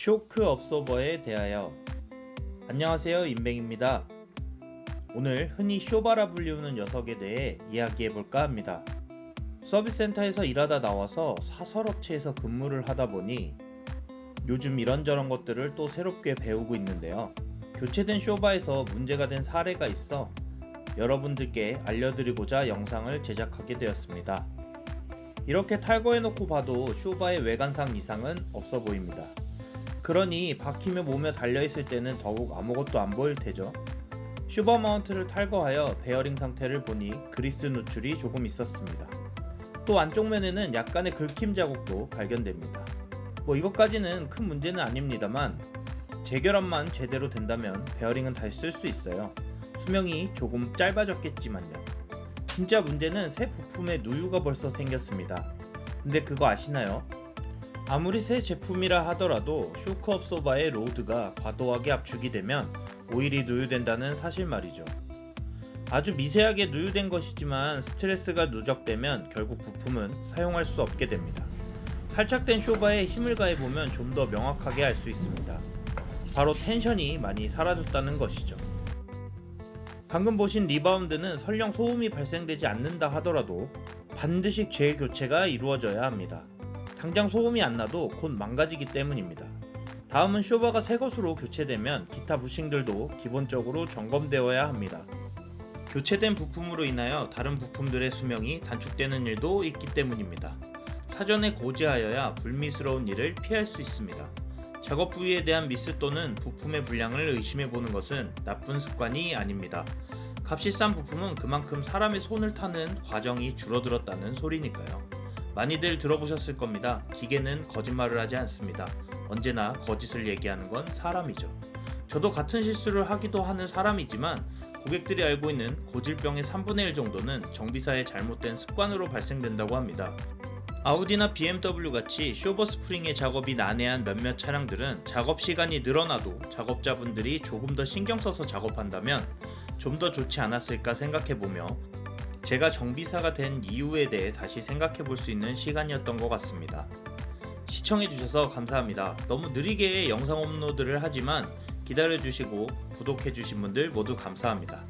쇼크 업소버에 대하여 안녕하세요 인뱅입니다. 오늘 흔히 쇼바라 불리우는 녀석에 대해 이야기해 볼까 합니다. 서비스 센터에서 일하다 나와서 사설업체에서 근무를 하다 보니 요즘 이런저런 것들을 또 새롭게 배우고 있는데요. 교체된 쇼바에서 문제가 된 사례가 있어 여러분들께 알려드리고자 영상을 제작하게 되었습니다. 이렇게 탈거해놓고 봐도 쇼바의 외관상 이상은 없어 보입니다. 그러니 박히며 몸에 달려있을 때는 더욱 아무것도 안 보일 테죠. 쇼바 마운트를 탈거하여 베어링 상태를 보니 그리스 누출이 조금 있었습니다. 또 안쪽 면에는 약간의 긁힘 자국도 발견됩니다. 뭐 이것까지는 큰 문제는 아닙니다만 재결합만 제대로 된다면 베어링은 다시 쓸 수 있어요. 수명이 조금 짧아졌겠지만요. 진짜 문제는 새 부품에 누유가 벌써 생겼습니다. 근데 그거 아시나요? 아무리 새 제품이라 하더라도 쇼크 업 소바의 로드가 과도하게 압축이 되면 오일이 누유된다는 사실 말이죠. 아주 미세하게 누유된 것이지만 스트레스가 누적되면 결국 부품은 사용할 수 없게 됩니다. 탈착된 쇼바에 힘을 가해보면 좀 더 명확하게 알 수 있습니다. 바로 텐션이 많이 사라졌다는 것이죠. 방금 보신 리바운드는 설령 소음이 발생되지 않는다 하더라도 반드시 재교체가 이루어져야 합니다. 당장 소음이 안 나도 곧 망가지기 때문입니다. 다음은 쇼바가 새 것으로 교체되면 기타 부싱들도 기본적으로 점검되어야 합니다. 교체된 부품으로 인하여 다른 부품들의 수명이 단축되는 일도 있기 때문입니다. 사전에 고지하여야 불미스러운 일을 피할 수 있습니다. 작업 부위에 대한 미스 또는 부품의 불량을 의심해 보는 것은 나쁜 습관이 아닙니다. 값이 싼 부품은 그만큼 사람의 손을 타는 과정이 줄어들었다는 소리니까요. 많이들 들어보셨을 겁니다. 기계는 거짓말을 하지 않습니다. 언제나 거짓을 얘기하는 건 사람이죠. 저도 같은 실수를 하기도 하는 사람이지만 고객들이 알고 있는 고질병의 3분의 1 정도는 정비사의 잘못된 습관으로 발생된다고 합니다. 아우디나 BMW 같이 쇼버 스프링의 작업이 난해한 몇몇 차량들은 작업 시간이 늘어나도 작업자분들이 조금 더 신경 써서 작업한다면 좀 더 좋지 않았을까 생각해보며 제가 정비사가 된 이유에 대해 다시 생각해 볼 수 있는 시간이었던 것 같습니다. 시청해주셔서 감사합니다. 너무 느리게 영상 업로드를 하지만 기다려주시고 구독해주신 분들 모두 감사합니다.